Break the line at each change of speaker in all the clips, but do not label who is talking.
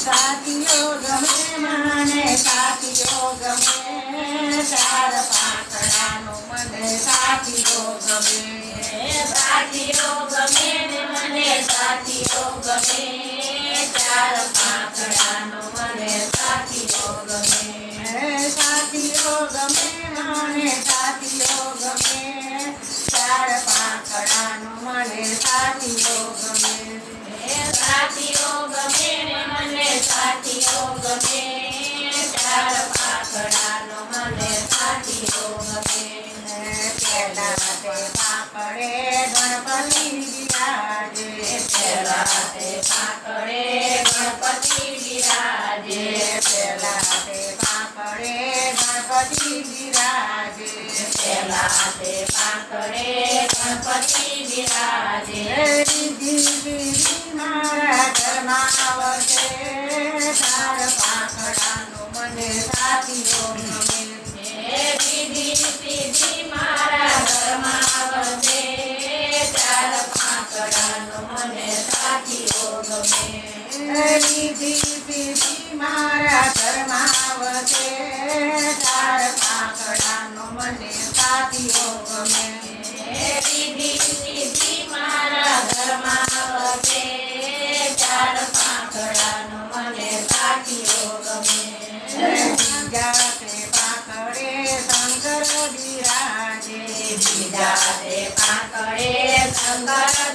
સાથીઓ ગમે મને સાથીઓ ગમે ચાર પાંખડાનો મને સાથીઓ ગમે.
સાથીઓ ગમે મને સાથીઓ ગમે ચાર પાંખડાનો મને સાથીઓ ગમે.
સાથીઓ ગમે મને સાથીઓ ગમે ચાર પાંખડાનો મને સાથીઓ ગમે.
સાથીઓ ગમે
ગણપતિ બિરાજે
પેલા તે પાંખડે ગણપતિ બિરાજે
પેલા તે પાંખડે ગણપતિ બિરાજે
પેલા તે પાંખડે
મારા ઘરમાં આવશે તાર પાંખડાનો મને સાથીઓ ગમે.
મારા ઘરમાં આવશે ચાર પાંખડાનો મને સાથીઓ ગમે.
જાતે તે પાંખડે શંકર બિરાજે
બીજા તે પાંખડે શંકર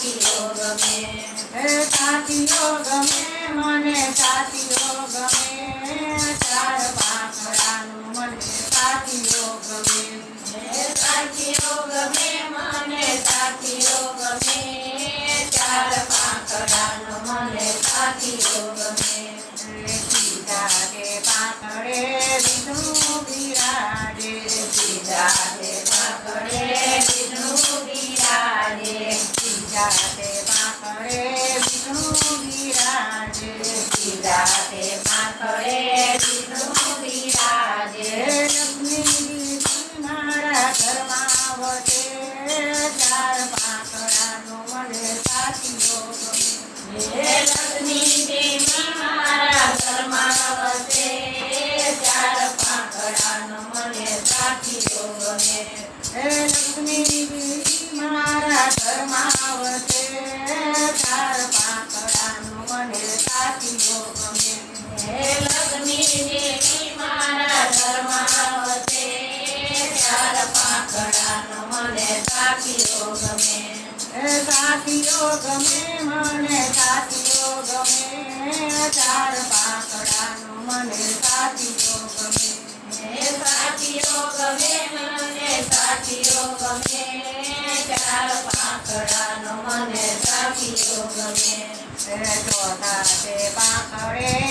સાથીઓ ગમે,
હે સાથીઓ ગમે,
મને સાથીઓ ગમે,
ચાર પાંખડાનું મને સાથીઓ ગમે.
હે ગમે, મને સાથીઓ ગમે, ચાર પાંખડાનો મને સાથીઓ ગમે. સીધા કે પાંખડે, વિષ્ણુ બિરાજે
બીજા
સીધા તે સાથીઓ ગમે
એ સાથીઓ ગમે
મને સાથીઓ ગમે,
ચાર પાંખડાનું મને સાથીઓ ગમે
એ સાથીઓ ગમે. મને સાથીઓ ગમે ચાર પાંખડાનો મને સાથીઓ ગમે ચોથા તે પાંખડે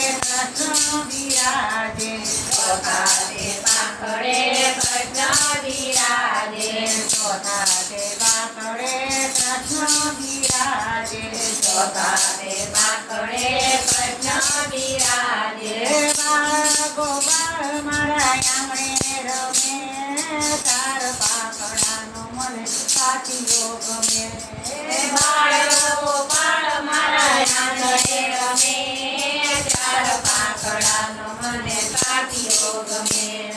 પાંખડાનો મને સાથીઓ ગમે.
બાળ ગોપાળ મારા મને સાથીઓ ગમે.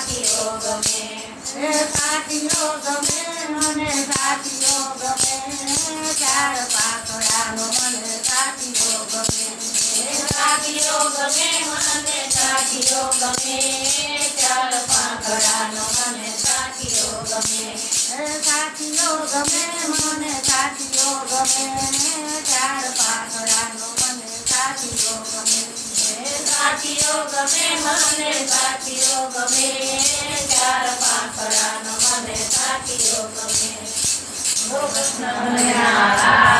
સાથીઓ ગમે
હે સાથીઓ ગમે,
મને સાથીઓ ગમે ચાર પાકડાનો મને સાથીઓ ગમે
સાથીઓ ગમે, મને સાથીઓ ગમે ચાર પાકડાનો મને સાથીઓ ગમે
એ સાથીઓ ગમે મને સાથીઓ ગમે. સાથીઓ ગમે
મને સાથીઓ ગમે. ચાર પાંખડાનો મને સાથીઓ ગમે. કૃષ્ણ